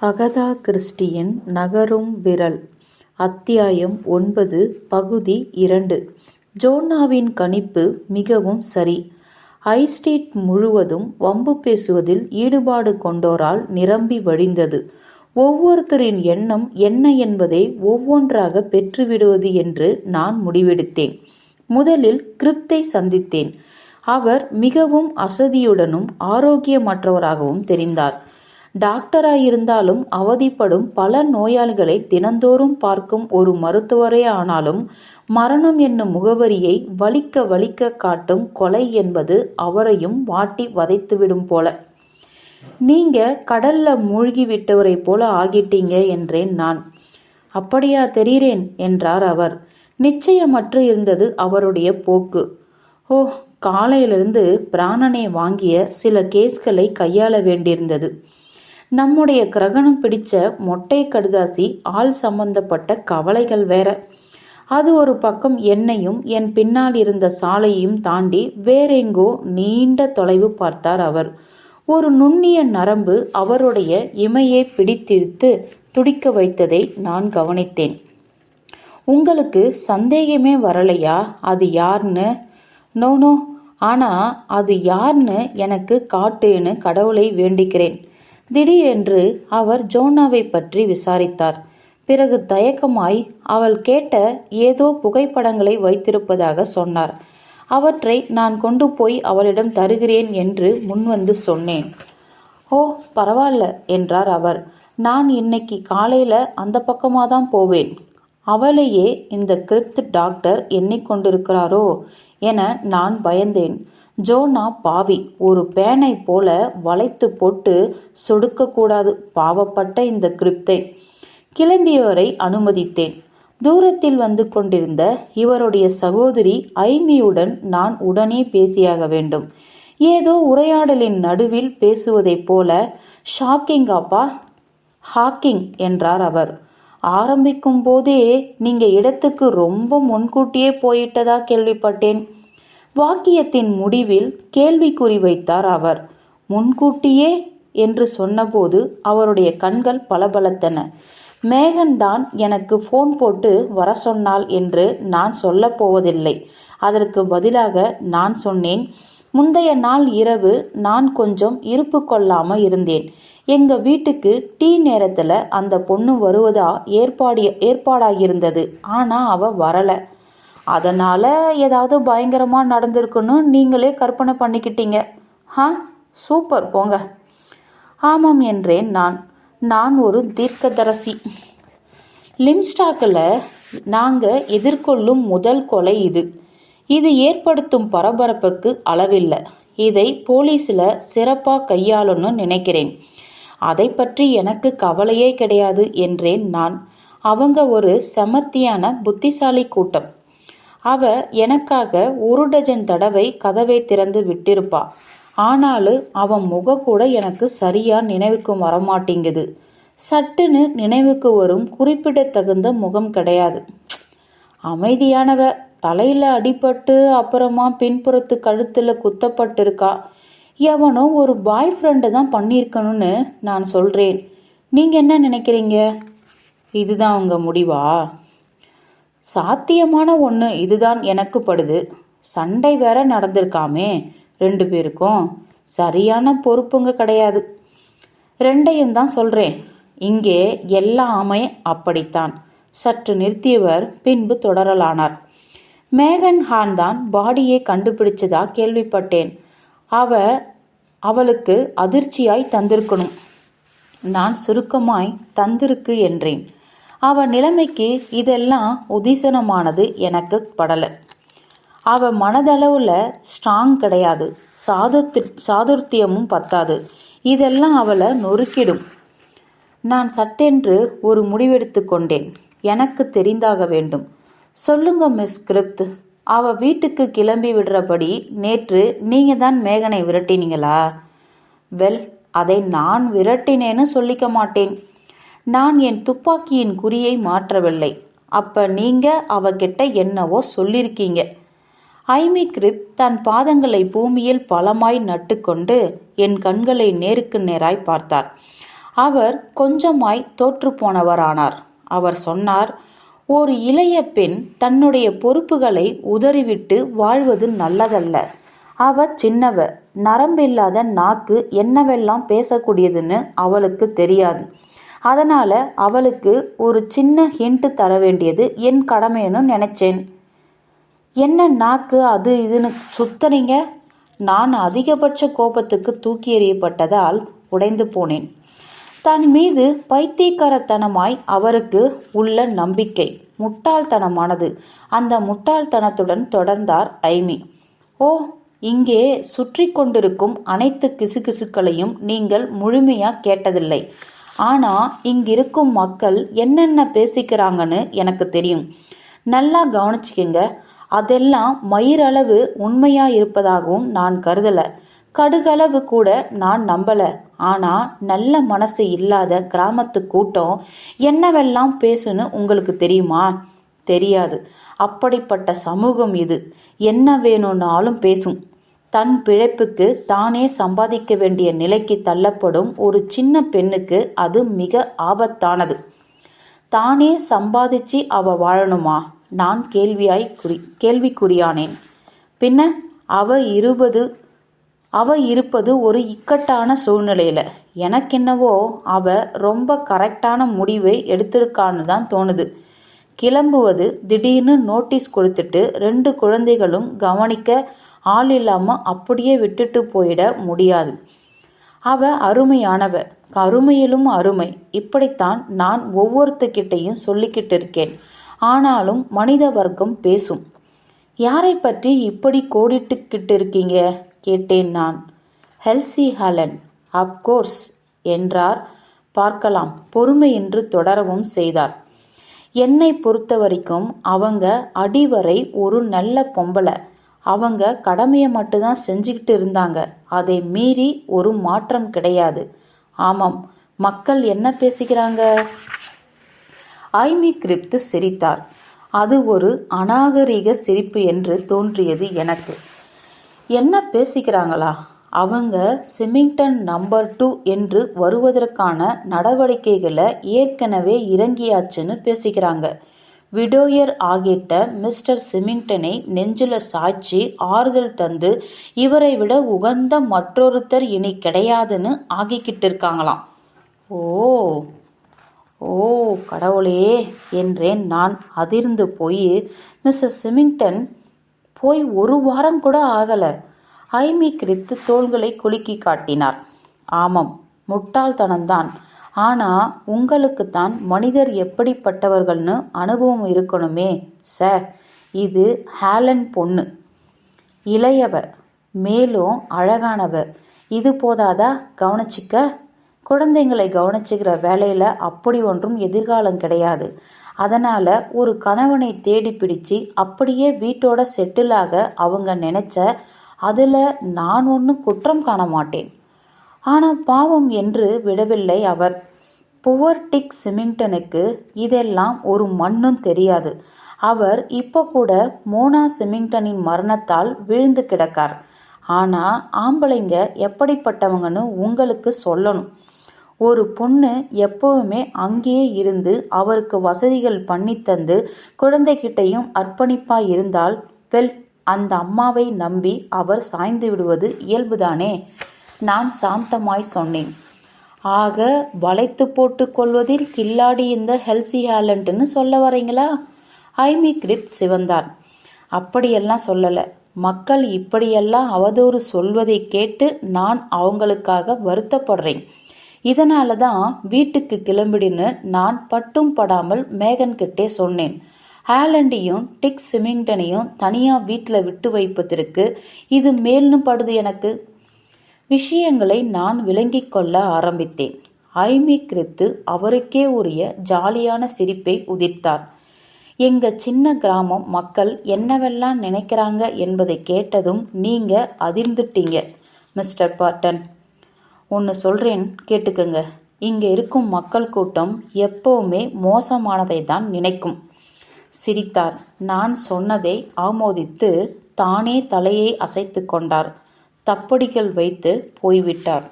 Agatha கிறிஸ்டியின் நகரும் விரல் அத்தியாயம் ஒன்பது பகுதி இரண்டு. ஜோன்னாவின் கணிப்பு மிகவும் சரி. ஐஸ்டேட் முழுவதும் வம்பு பேசுவதில் ஈடுபாடு கொண்டோரால் நிரம்பி வழிந்தது. ஒவ்வொருத்தரின் எண்ணம் என்ன என்பதை ஒவ்வொன்றாக பெற்றுவிடுவது என்று நான் முடிவெடுத்தேன். முதலில் கிரிப்தை சந்தித்தேன். அவர் மிகவும் அசதியுடனும் ஆரோக்கியமற்றவராகவும் தெரிந்தார். டாக்டராயிருந்தாலும் அவதிப்படும் பல நோயாளிகளை தினந்தோறும் பார்க்கும் ஒரு மருத்துவரே ஆனாலும் மரணம் என்னும் முகவரியை வலிக்க வலிக்க காட்டும் கொலை என்பது அவரையும் வாட்டி வதைத்துவிடும் போல. நீங்க கடல்ல மூழ்கி விட்டவரை போல ஆகிட்டீங்க என்றேன் நான். அப்படியா தெரிகிறேன் என்றார் அவர். நிச்சயமற்று இருந்தது அவருடைய போக்கு. ஓ காலையிலிருந்து பிராணனை வாங்கிய சில கேஸ்களை கையாள வேண்டியிருந்தது. நம்முடைய கிரகணம் பிடிச்ச மொட்டை கடுதாசி ஆள் சம்பந்தப்பட்ட கவலைகள் வேற. அது ஒரு பக்கம் என்னையும் என் பின்னால் இருந்த சாலையையும் தாண்டி வேறெங்கோ நீண்ட தொலைவு பார்த்தார் அவர். ஒரு நுண்ணிய நரம்பு அவருடைய இமையை பிடித்திழுத்து துடிக்க வைத்ததை நான் கவனித்தேன். உங்களுக்கு சந்தேகமே வரலையா? அது யார்னு? No no. ஆனால் அது யார்னு எனக்கு காட்டுன்னு கடவுளை வேண்டிக்கிறேன். திடீரென்று அவர் ஜோனாவை பற்றி விசாரித்தார். பிறகு தயக்கமாய் அவள் கேட்ட ஏதோ புகைப்படங்களை வைத்திருப்பதாக சொன்னார். அவற்றை நான் கொண்டு போய் அவளிடம் தருகிறேன் என்று முன்வந்து சொன்னேன். ஓ பரவாயில்ல என்றார் அவர். நான் இன்னைக்கு காலையில் அந்த பக்கமாக தான் போவேன். அவளையே இந்த கிரிப்த் டாக்டர் எண்ணிக்கொண்டிருக்கிறாரோ என நான் பயந்தேன். ஜோனா பாவி ஒரு பேனை போல வளைத்து போட்டு சொடுக்கக்கூடாது பாவப்பட்ட இந்த கிரிப்தை. கிளம்பியவரை அனுமதித்தேன். தூரத்தில் வந்து கொண்டிருந்த இவருடைய சகோதரி ஐமியுடன் நான் உடனே பேசியாக வேண்டும். ஏதோ உரையாடலின் நடுவில் பேசுவதைப் போல ஷாக்கிங் அப்பா ஹாக்கிங் என்றார் அவர். ஆரம்பிக்கும் போதே நீங்க இடத்துக்கு ரொம்ப முன்கூட்டியே போயிட்டதா கேள்விப்பட்டேன். வாக்கியத்தின் முடிவில் கேள்விக்குறி வைத்தார் அவர். முன்கூட்டியே என்று சொன்னபோது அவருடைய கண்கள் பளபளத்தன. மேகன் தான் எனக்கு ஃபோன் போட்டு வர சொன்னாள் என்று நான் சொல்லப் போவதில்லை. அதற்கு பதிலாக நான் சொன்னேன் முந்தைய நாள் இரவு நான் கொஞ்சம் இருப்பு கொள்ளாமல் இருந்தேன். எங்கள் வீட்டுக்கு டீ நேரத்தில் அந்த பொண்ணு வருவதா ஏற்பாடு ஏற்பாடாகியிருந்தது ஆனால் அவள் வரலை. அதனால் ஏதாவது பயங்கரமாக நடந்திருக்குன்னு நீங்களே கற்பனை பண்ணிக்கிட்டீங்க. ஆ சூப்பர் போங்க. ஆமாம் என்றேன் நான். நான் ஒரு தீர்க்கதரசி. லிம்ஸ்டாக்கில் நாங்கள் எதிர்கொள்ளும் முதல் கொலை இது. இது ஏற்படுத்தும் பரபரப்புக்கு அளவில்லை. இதை போலீஸில் சிறப்பாக கையாளணும்னு நினைக்கிறேன். அதை பற்றி எனக்கு கவலையே கிடையாது என்றேன் நான். அவங்க ஒரு செமத்தியான புத்திசாலி கூட்டம். அவ எனக்காக ஒரு டஜன் தடவை கதவை திறந்து விட்டிருப்பா. ஆனாலும் அவன் முகம் கூட எனக்கு சரியா நினைவுக்கும் வரமாட்டேங்குது. சட்டுன்னு நினைவுக்கு வரும் குறிப்பிடத்தகுந்த முகம் கிடையாது. அமைதியானவ தலையில் அடிபட்டு அப்புறமா பின்புறத்து கழுத்தில் குத்தப்பட்டிருக்கா. எவனோ ஒரு பாய் ஃப்ரெண்டு தான் பண்ணியிருக்கணும்னு நான் சொல்கிறேன் நீங்கள் என்ன நினைக்கிறீங்க? இதுதான் உங்கள் முடிவா? சாத்தியமான ஒன்று இதுதான் எனக்கு படுது சண்டை வேற நடந்திருக்காமே ரெண்டு பேருக்கும். சரியான பொறுப்புங்க கிடையாது. ரெண்டையும் தான் சொல்கிறேன் இங்கே எல்லாமே அப்படித்தான். சற்று நிறுத்தியவர் பின்பு தொடரலானார். மேகன் ஹான் தான் பாடியை கண்டுபிடிச்சதா கேள்விப்பட்டேன். அவ அவளுக்கு அதிர்ச்சியாய் தந்திருக்கணும். நான் சுருக்கமாய் தந்திருக்கு என்றேன். அவ நிலைமைக்கு இதெல்லாம் உதிசனமானது எனக்கு படலை. அவ மனதளவில் ஸ்ட்ராங் கிடையாது. சாதுர்த்தி சாதுர்த்தியமும் பத்தாது. இதெல்லாம் அவளை நொறுக்கிடும். நான் சட்டென்று ஒரு முடிவெடுத்து கொண்டேன். எனக்கு தெரிந்தாக வேண்டும். சொல்லுங்க மிஸ் கிரிப்த். அவ வீட்டுக்கு கிளம்பி விடுறபடி நேற்று நீங்க தான் மேகனை விரட்டினீங்களா? வெல் அதை நான் விரட்டினேன்னு சொல்லிக்க மாட்டேன். நான் என் துப்பாக்கியின் குறியை மாற்றவில்லை. அப்ப நீங்க அவகிட்ட என்னவோ சொல்லியிருக்கீங்க ஐமி கிரிப் தன் பாதங்களை பூமியில் பலமாய் நட்டுக்கொண்டு என் கண்களை நேருக்கு நேராய் பார்த்தார். அவர் கொஞ்சமாய் தோற்றுப்போனவரானார். அவர் சொன்னார் ஒரு இளைய பெண் தன்னுடைய பொறுப்புகளை உதறிவிட்டு வாழ்வது நல்லதல்ல. அவ சின்னவ நரம்பில்லாத நாக்கு என்னவெல்லாம் பேசக்கூடியதுன்னு அவளுக்கு தெரியாது. அதனால் அவளுக்கு ஒரு சின்ன ஹிண்ட்டு தர வேண்டியது என் கடமைன்னு நினைச்சேன். என்ன நாக்கு அது இதுன்னு சுத்தனீங்க? நான் அதிகபட்ச கோபத்துக்கு தூக்கி எறியப்பட்டதால் உடைந்து போனேன். தன் மீது பைத்தியக்காரத்தனமாய் அவருக்கு உள்ள நம்பிக்கை முட்டாள்தனமானது. அந்த முட்டாள்தனத்துடன் தொடர்ந்தார் ஐமி. ஓ இங்கே சுற்றி கொண்டிருக்கும் அனைத்து கிசுகிசுக்களையும் நீங்கள் முழுமையாக கேட்டதில்லை. ஆனா இங்கிருக்கும் மக்கள் என்னென்ன பேசிக்கிறாங்கன்னு எனக்கு தெரியும். நல்லா கவனிச்சுக்கங்க. அதெல்லாம் மயிரளவு உண்மையா இருப்பதாகவும் நான் கருதல. கடுகளவு கூட நான் நம்பல. ஆனா நல்ல மனசு இல்லாத கிராமத்து கூட்டம் என்னவெல்லாம் பேசுன்னு உங்களுக்கு தெரியுமா? தெரியாது. அப்படிப்பட்ட சமூகம் இது. என்ன வேணும்னாலும் பேசும். தன் பிழைப்புக்கு தானே சம்பாதிக்க வேண்டிய நிலைக்கு தள்ளப்படும் ஒரு சின்ன பெண்ணுக்கு அது மிக ஆபத்தானது. தானே சம்பாதிச்சு அவ வாழணுமா? நான் கேள்வியாய் குறி கேள்விக்குறியானேன். பின்ன அவ இருபது அவ இருப்பது ஒரு இக்கட்டான சூழ்நிலையில. எனக்கென்னவோ அவ ரொம்ப கரெக்டான முடிவை எடுத்திருக்கான்னு தான் தோணுது. கிளம்புவது திடீர்னு நோட்டீஸ் கொடுத்துட்டு ரெண்டு குழந்தைகளும் கவனிக்க ஆள் இல்லாமல் அப்படியே விட்டுட்டு போயிட முடியாது. அவ அருமையானவ. கருமையிலும் அருமை. இப்படித்தான் நான் ஒவ்வொருத்தக்கிட்டையும் சொல்லிக்கிட்டு இருக்கேன். ஆனாலும் மனித வர்க்கம் பேசும். யாரை பற்றி இப்படி கோடிட்டுக்கிட்டு இருக்கீங்க? கேட்டேன் நான். ஹெல்சி ஹலன் அப்கோர்ஸ் என்றார். பார்க்கலாம். பொறுமையின்றி தொடரவும் செய்தார். என்னை பொறுத்த வரைக்கும் அவங்க அடிவரை ஒரு நல்ல பொம்பளை. அவங்க கடமையை மட்டும்தான் செஞ்சுக்கிட்டு இருந்தாங்க. அதை மீறி ஒரு மாற்றம் கிடையாது. ஆமாம் மக்கள் என்ன பேசிக்கிறாங்க ஐமி கிரிப்து சிரித்தார். அது ஒரு அநாகரிக சிரிப்பு என்று தோன்றியது எனக்கு. என்ன பேசிக்கிறாங்களா அவங்க சிமிங்டன் நம்பர் டூ என்று வருவதற்கான நடவடிக்கைகளை ஏற்கனவே இறங்கியாச்சுன்னு பேசிக்கிறாங்க விடோயர் ஆகிட்ட மிஸ்டர் சிமிங்டனை நெஞ்சில சாய்ச்சி ஆறுதல் தந்து இவரை விட உகந்த மற்றொருத்தர் இனி கிடையாதுன்னு ஆகிக்கிட்டு இருக்காங்களாம் ஓ ஓ கடவுளே என்றேன் நான் அதிர்ந்து போய் மிஸ்டர் சிமிங்டன் போய் ஒரு வாரம் கூட ஆகலை. ஐமி கிரித்து தோள்களை குலுக்கி காட்டினார். ஆமாம் முட்டாள்தனம்தான். ஆனால் உங்களுக்குத்தான் மனிதர் எப்படிப்பட்டவர்கள்னு அனுபவம் இருக்கணுமே சார். இது ஹேலன் பொண்ணு. இளையவ மேலும் அழகானவ இது போதாதா? கவனிச்சிக்க. குழந்தைங்களை கவனிச்சுக்கிற வேலையில் அப்படி ஒன்றும் எதிர்காலம் கிடையாது. அதனால் ஒரு கணவனை தேடி பிடிச்சு அப்படியே வீட்டோட செட்டிலாக அவங்க நினச்ச அதில் நான் ஒன்றும் குற்றம் காண மாட்டேன். ஆனால் பாவம் என்று விடவில்லை அவர். புவர்டிக் சிமிங்டனுக்கு இதெல்லாம் ஒரு மண்ணும் தெரியாது. அவர் இப்போ கூட மோனா சிமிங்டனின் மரணத்தால் விழுந்து கிடக்கார். ஆனால் ஆம்பளைங்க எப்படிப்பட்டவங்கன்னு உங்களுக்கு சொல்லணும். ஒரு பொண்ணு எப்பவுமே அங்கேயே இருந்து அவருக்கு வசதிகள் பண்ணித்தந்து குழந்தைகிட்டையும் அர்ப்பணிப்பாக இருந்தால் வெல் அந்த அம்மாவை நம்பி அவர் சாய்ந்து விடுவது இயல்புதானே? நான் சாந்தமாய் சொன்னேன். ஆக வளைத்து போட்டு கொள்வதில் கில்லாடி இந்த ஹெல்சி ஹேலண்ட்னு சொல்ல வரீங்களா? ஐமி கிரித் சிவந்தார் அப்படியெல்லாம் சொல்லலை. மக்கள் இப்படியெல்லாம் அவதூறு சொல்வதை கேட்டு நான் அவங்களுக்காக வருத்தப்படுறேன். இதனால தான் வீட்டுக்கு கிளம்பிடுன்னு நான் பட்டும் படாமல் மேகன்கிட்டே சொன்னேன். ஹேலண்டையும் டிக் சிமிங்டனையும் தனியாக வீட்டில் விட்டு வைப்பதற்கு இது மேல்னு படுது எனக்கு. விஷயங்களை நான் விளங்கிக் கொள்ள ஆரம்பித்தேன். ஐமி கிரித்து அவருக்கே உரிய ஜாலியான சிரிப்பை உதிர்த்தார். எங்க சின்ன கிராமம் மக்கள் என்னவெல்லாம் நினைக்கிறாங்க என்பதை கேட்டதும் நீங்க அதிர்ந்துட்டீங்க மிஸ்டர் பார்ட்டன் ஒன்று சொல்கிறேன் கேட்டுக்கங்க. இங்கே இருக்கும் மக்கள் கூட்டம் எப்பவுமே மோசமானதை தான் நினைக்கும். சிரித்தார். நான் சொன்னதை ஆமோதித்து தானே தலையை அசைத்து கொண்டார். தப்படிகள் வைத்து போய்விட்டார்